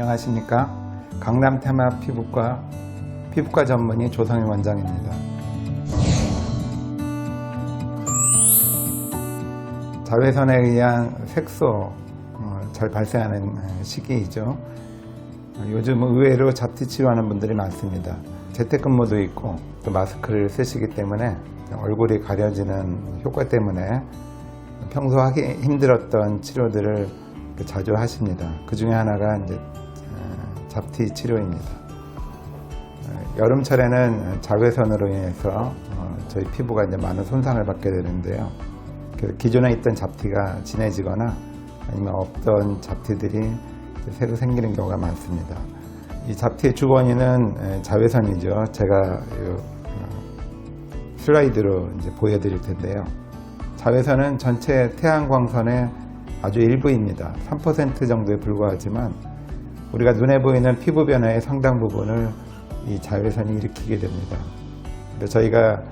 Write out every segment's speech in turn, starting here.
안녕하십니까 강남 테마 피부과 피부과 전문의 조성희 원장입니다. 자외선에 의한 색소 어, 잘 발생하는 시기이죠. 어, 요즘 의외로 잡티 치료하는 분들이 많습니다. 재택근무도 있고 또 마스크를 쓰시기 때문에 얼굴이 가려지는 효과 때문에 평소 하기 힘들었던 치료들을 자주 하십니다. 그 중에 하나가 이제 어, 잡티 치료입니다. 어, 여름철에는 자외선으로 인해서 어, 저희 피부가 이제 많은 손상을 받게 되는데요. 그 기존에 있던 잡티가 진해지거나 아니면 없던 잡티들이 새로 생기는 경우가 많습니다. 이 잡티의 주 원인은 에, 자외선이죠. 제가 요, 어, 슬라이드로 이제 보여드릴 텐데요. 자외선은 전체 태양광선의 아주 일부입니다. 3% 정도에 불과하지만 우리가 눈에 보이는 피부 변화의 상당 부분을 이 자외선이 일으키게 됩니다. 그래서 저희가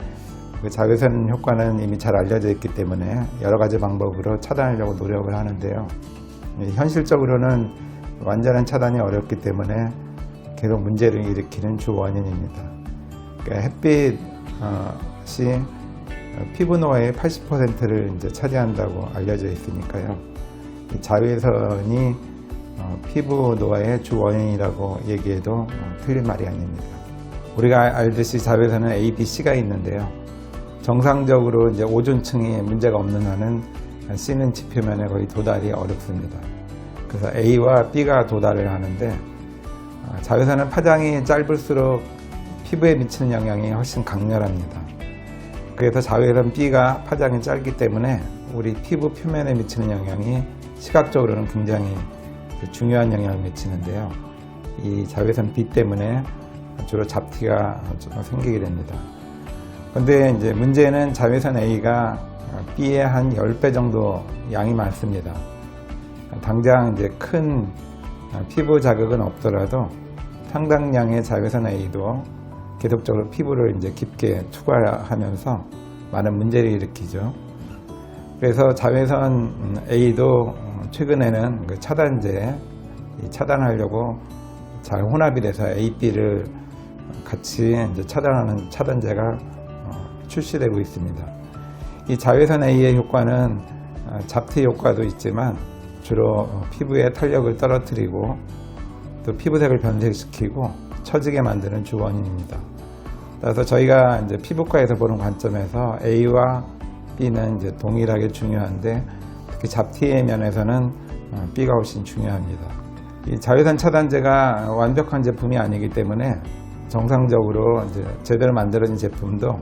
그 자외선 효과는 이미 잘 알려져 있기 때문에 여러 가지 방법으로 차단하려고 노력을 하는데요. 이 현실적으로는 완전한 차단이 어렵기 때문에 계속 문제를 일으키는 주 원인입니다. 그러니까 햇빛이 피부 노화의 80%를 이제 차지한다고 알려져 있으니까요. 이 자외선이 어, 피부 노화의 주 원인이라고 얘기해도 어, 틀린 말이 아닙니다. 우리가 알듯이 자외선은 A, B, C가 있는데요. 정상적으로 이제 오존층이 문제가 없는 한은 C는 지표면에 거의 도달이 어렵습니다. 그래서 A와 B가 도달을 하는데 아, 자외선은 파장이 짧을수록 피부에 미치는 영향이 훨씬 강렬합니다. 그래서 자외선 B가 파장이 짧기 때문에 우리 피부 표면에 미치는 영향이 시각적으로는 굉장히 중요한 영향을 미치는데요. 이 자외선 B 때문에 주로 잡티가 좀 생기게 됩니다. 근데 이제 문제는 자외선 A가 B의 한 10배 정도 양이 많습니다. 당장 이제 큰 피부 자극은 없더라도 상당량의 자외선 A도 계속적으로 피부를 이제 깊게 투과하면서 많은 문제를 일으키죠. 그래서 자외선 A도 최근에는 그 차단제 이 차단하려고 잘 혼합이 돼서 A, B를 같이 이제 차단하는 차단제가 어, 출시되고 있습니다. 이 자외선 A의 효과는 어, 잡티 효과도 있지만 주로 어, 피부의 탄력을 떨어뜨리고 또 피부색을 변색시키고 처지게 만드는 주 원인입니다. 따라서 저희가 이제 피부과에서 보는 관점에서 A와 B는 이제 동일하게 중요한데 특히 잡티의 면에서는 어, B가 훨씬 중요합니다. 이 자외선 차단제가 완벽한 제품이 아니기 때문에 정상적으로 이제 제대로 만들어진 제품도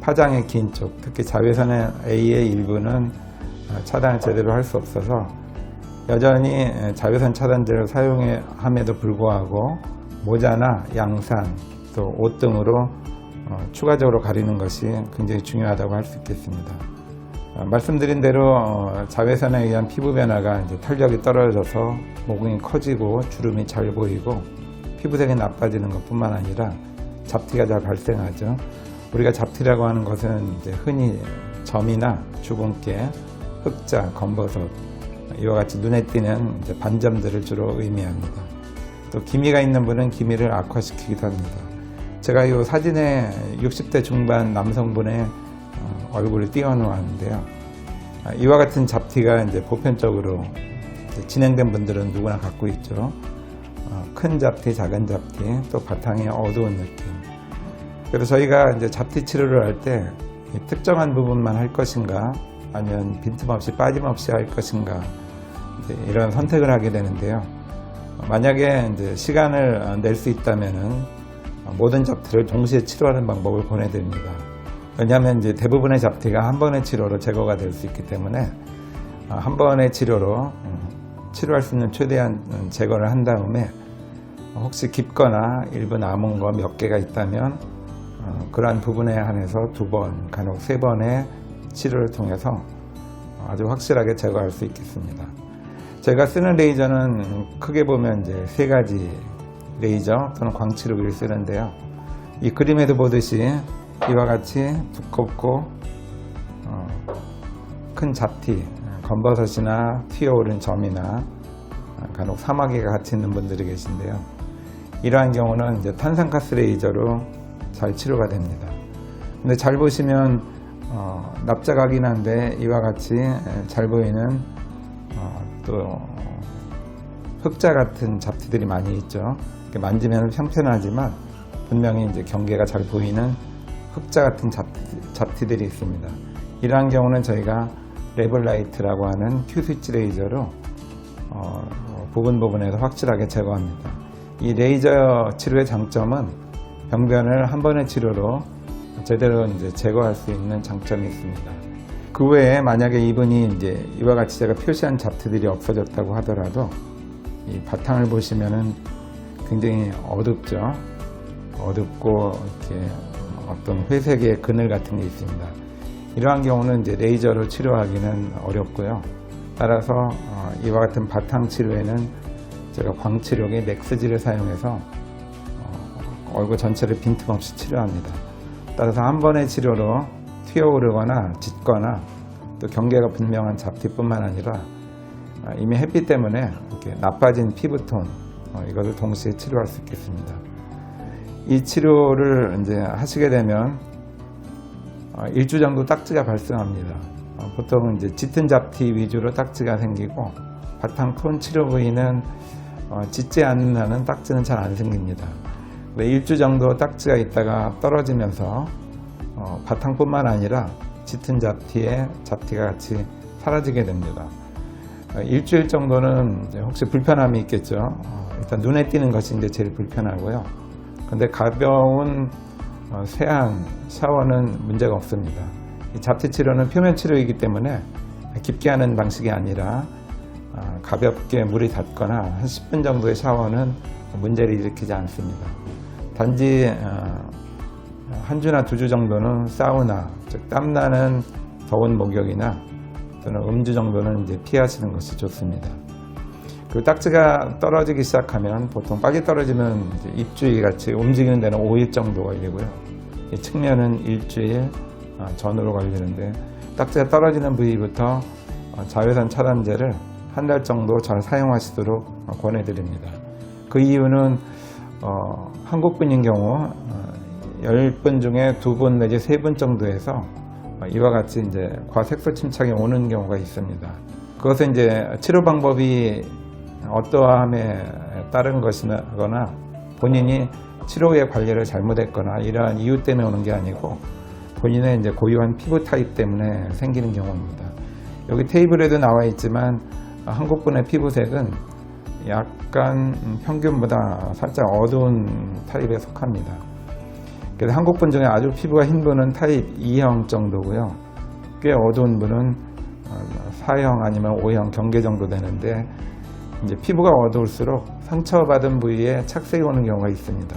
파장의 긴 쪽, 특히 자외선의 A의 일부는 어, 차단을 제대로 할 수 없어서 여전히 자외선 차단제를 사용함에도 불구하고 모자나 양산 또 옷 등으로 어, 추가적으로 가리는 것이 굉장히 중요하다고 할 수 있겠습니다. 어, 말씀드린 대로 어, 자외선에 의한 피부 변화가 이제 탄력이 떨어져서 모공이 커지고 주름이 잘 보이고 피부색이 나빠지는 것뿐만 아니라 잡티가 잘 발생하죠. 우리가 잡티라고 하는 것은 이제 흔히 점이나 주근깨, 흑자, 검버섯 이와 같이 눈에 띄는 반점들을 주로 의미합니다. 또 기미가 있는 분은 기미를 악화시키기도 합니다. 제가 이 사진에 60대 중반 남성분의 어, 얼굴을 띄워놓았는데요. 아, 이와 같은 잡티가 이제 보편적으로 진행된 분들은 누구나 갖고 있죠. 어, 큰 잡티, 작은 잡티, 또 바탕에 어두운 느낌. 그래서 저희가 이제 잡티 치료를 할 때 특정한 부분만 할 것인가, 아니면 빈틈없이 빠짐없이 할 것인가, 이런 선택을 하게 되는데요. 만약에 이제 시간을 낼 수 있다면은 모든 잡티를 동시에 치료하는 방법을 권해드립니다. 왜냐하면 이제 대부분의 잡티가 한 번의 치료로 제거가 될 수 있기 때문에 어, 한 번의 치료로 음, 치료할 수 있는 최대한 음, 제거를 한 다음에 혹시 깊거나 일부 남은 거 몇 개가 있다면 어, 그러한 부분에 한해서 두 번, 간혹 세 번의 치료를 통해서 아주 확실하게 제거할 수 있겠습니다. 제가 쓰는 레이저는 크게 보면 이제 세 가지 레이저 또는 광치료기를 쓰는데요. 이 그림에도 보듯이 이와 같이 두껍고 어, 큰 잡티, 검버섯이나 튀어오른 점이나 간혹 사마귀가 같이 있는 분들이 계신데요. 이러한 경우는 이제 탄산가스 레이저로 잘 치료가 됩니다. 근데 잘 보시면 어, 납작하긴 한데 이와 같이 잘 보이는 어, 또 흑자 같은 잡티들이 많이 있죠. 만지면 평평하지만 분명히 이제 경계가 잘 보이는 흑자 같은 잡티, 잡티 들이 있습니다. 이러한 경우는 저희가 레블라이트라고 하는 큐 스위치 레이저로 어, 어, 부분 부분에서 확실하게 제거합니다. 이 레이저 치료의 장점은 병변을 한 번의 치료로 제대로 이제 제거할 수 있는 장점이 있습니다. 그 외에 만약에 이분이 이제 이와 같이 제가 표시한 잡티들이 없어졌다고 하더라도 이 바탕을 보시면은 굉장히 어둡죠. 어둡고 이렇게 어떤 회색의 그늘 같은 게 있습니다. 이러한 경우는 이제 레이저로 치료하기는 어렵고요. 따라서 어, 이와 같은 바탕 치료에는 제가 광치료기 넥스지를 사용해서 어, 얼굴 전체를 빈틈없이 치료합니다. 따라서 한 번의 치료로 튀어오르거나 짙거나 또 경계가 분명한 잡티뿐만 아니라 아, 이미 햇빛 때문에 이렇게 나빠진 피부톤 어, 이것을 동시에 치료할 수 있겠습니다. 이 치료를 이제 하시게 되면 어, 일주 정도 딱지가 발생합니다. 어, 보통 이제 짙은 잡티 위주로 딱지가 생기고 바탕 톤 치료 부위는 어, 짙지 않는 한은 딱지는 잘 안 생깁니다. 근데 일주 정도 딱지가 있다가 떨어지면서 어, 바탕뿐만 아니라 짙은 잡티에 잡티가 같이 사라지게 됩니다. 어, 일주일 정도는 혹시 불편함이 있겠죠. 어, 일단 눈에 띄는 것이 이제 제일 불편하고요. 근데 가벼운 어, 세안, 샤워는 문제가 없습니다. 이 잡티 치료는 표면 치료이기 때문에 깊게 하는 방식이 아니라 아, 가볍게 물이 닿거나 한 10분 정도의 샤워는 문제를 일으키지 않습니다. 단지 어, 한 주나 두 주 정도는 사우나, 즉 땀나는 더운 목욕이나 또는 음주 정도는 이제 피하시는 것이 좋습니다. 그 딱지가 떨어지기 시작하면 보통 빨리 떨어지면 입주일 같이 움직이는 데는 5일 정도 걸리고요. 이 측면은 일주일 어, 전후로 걸리는데 딱지가 떨어지는 부위부터 어, 자외선 차단제를 한 달 정도 잘 사용하시도록 어, 권해드립니다. 그 이유는 어, 한국 분인 경우 어, 10분 중에 2분 내지 3분 정도에서 어, 이와 같이 이제 과색소 침착이 오는 경우가 있습니다. 그것은 이제 치료 방법이 어떠함에 따른 것이거나 본인이 치료의 관리를 잘못했거나 이러한 이유 때문에 오는 게 아니고 본인의 이제 고유한 피부 타입 때문에 생기는 경우입니다. 여기 테이블에도 나와 있지만 한국분의 피부색은 약간 평균보다 살짝 어두운 타입에 속합니다. 그래서 한국분 중에 아주 피부가 흰 분은 타입 2형 정도고요. 꽤 어두운 분은 4형 아니면 5형 경계 정도 되는데 이제 피부가 어두울수록 상처받은 부위에 착색이 오는 경우가 있습니다.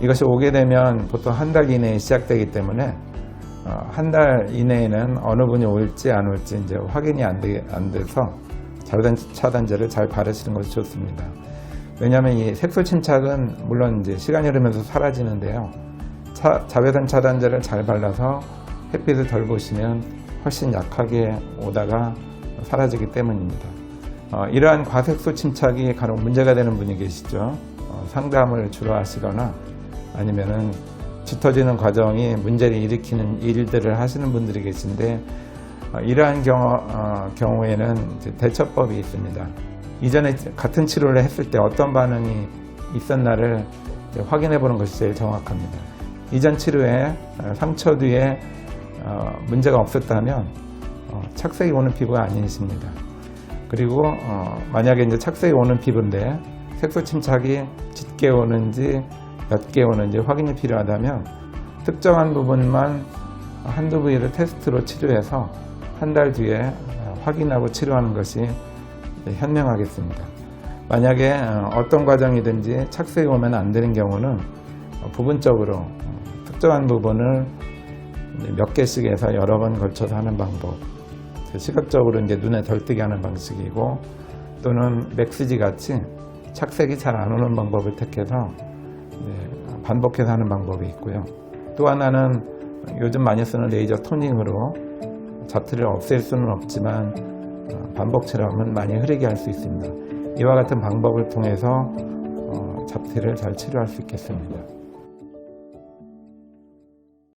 이것이 오게 되면 보통 한 달 이내에 시작되기 때문에 어, 한달 이내에는 어느 분이 올지 안 올지 이제 확인이 안, 되, 안 돼서 자외선 차단제를 잘 바르시는 것이 좋습니다. 왜냐하면 이 색소 침착은 물론 이제 시간이 흐르면서 사라지는데요. 차, 자외선 차단제를 잘 발라서 햇빛을 덜 보시면 훨씬 약하게 오다가 사라지기 때문입니다. 어, 이러한 과색소 침착이 간혹 문제가 되는 분이 계시죠. 어, 상담을 주로 하시거나 아니면은 짙어지는 과정이 문제를 일으키는 일들을 하시는 분들이 계신데 어, 이러한 경우, 어, 경우에는 대처법이 있습니다. 이전에 같은 치료를 했을 때 어떤 반응이 있었나를 확인해 보는 것이 제일 정확합니다. 이전 치료에 어, 상처 뒤에 어, 문제가 없었다면 어, 착색이 오는 피부가 아니십니다. 그리고 어, 만약에 이제 착색이 오는 피부인데 색소 침착이 짙게 오는지 옅게 오는지 확인이 필요하다면 특정한 부분만 한두 부위를 테스트로 치료해서 한 달 뒤에 어, 확인하고 치료하는 것이 현명하겠습니다. 만약에 어, 어떤 과정이든지 착색이 오면 안 되는 경우는 어, 부분적으로 어, 특정한 부분을 몇 개씩 해서 여러 번 걸쳐서 하는 방법. 시각적으로 이제 눈에 덜 띄게 하는 방식이고 또는 맥스지 같이 착색이 잘 안 오는 방법을 택해서 반복해서 하는 방법이 있고요. 또 하나는 요즘 많이 쓰는 레이저 토닝으로 잡티를 없앨 수는 없지만 어, 반복 치료하면 많이 흐리게 할 수 있습니다. 이와 같은 방법을 통해서 어, 잡티를 잘 치료할 수 있겠습니다.